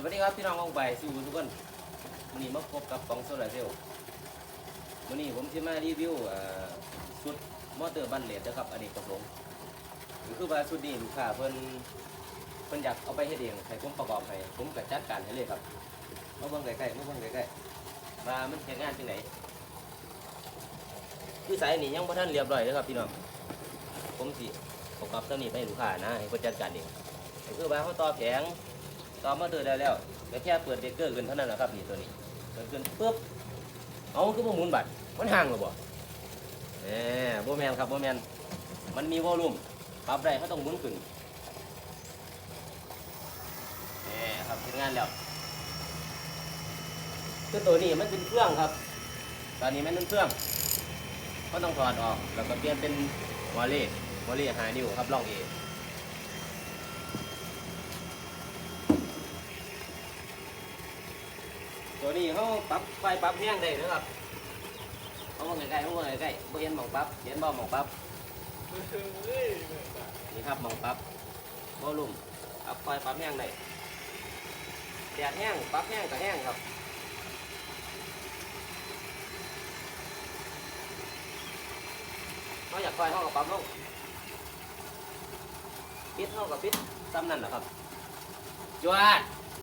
สวัสดีครับพี่น้ององไปสู่ทุกคนวันนี้มาพบกับกองโซลาร์เซลล์วันนี้ผมจะมารีวิวชุดมอเตอร์บันเลดนะครับอเนกประสงค์คือว่าชุดนี้ลูกค้าเพิ่นเพิ่นอยากเอาไปเฮ็ดเองให้ผมประกอบให้ผมก็จัดการให้เลยครับมาเบิ่งใกล้ๆมาเบิ่งใกล้ๆว่ามันเฮ็ดงานจังไหนคือสายนี้ยังบ่ทันเรียบร้อยเลยครับพี่น้องผมสิประกอบตัวนี้ไปให้ลูกค้านะให้เพิ่นจัดการเองคือว่าเขาต่อแผง ต่อมาเตือได้แล้วก็แค่เปิดเบรกเกอร์ขึ้นเท่านั้นแหละครับนี่ตัวนี้เปิดขึ้นปุ๊บเอาคือบ่หมุนบัตรมันห่างหรือบ่แหมบ่แมนครับบ่แมนมันมีวอลลุ่มปรับได้เขาต้องหมุนขึ้นแหมครับเฮ็ดงานแล้วคือตัวนี้มันเป็นเครื่องครับ ตอนนี้มันเป็นเครื่องก็ต้องถอดออกแล้วก็เปลี่ยนเป็นวอลเล่วอลเล่หานิ้วครับลองเอง ตัวนี้เขาปรับไฟปรับแห้งได้นะครับเอามาใกล้ๆเอามาใกล้ๆบ่เห็นหมองปรับเห็นบ่หมองปรับนี่ครับหมองปรับวอลลุ่มปรับไฟปรับแห้งได้แดดแห้งปรับแห้งกับแห้งครับเขาอยากไฟเขากับปรับลงปิดเขากับปิดซ้ำนั่นแหละครับจวด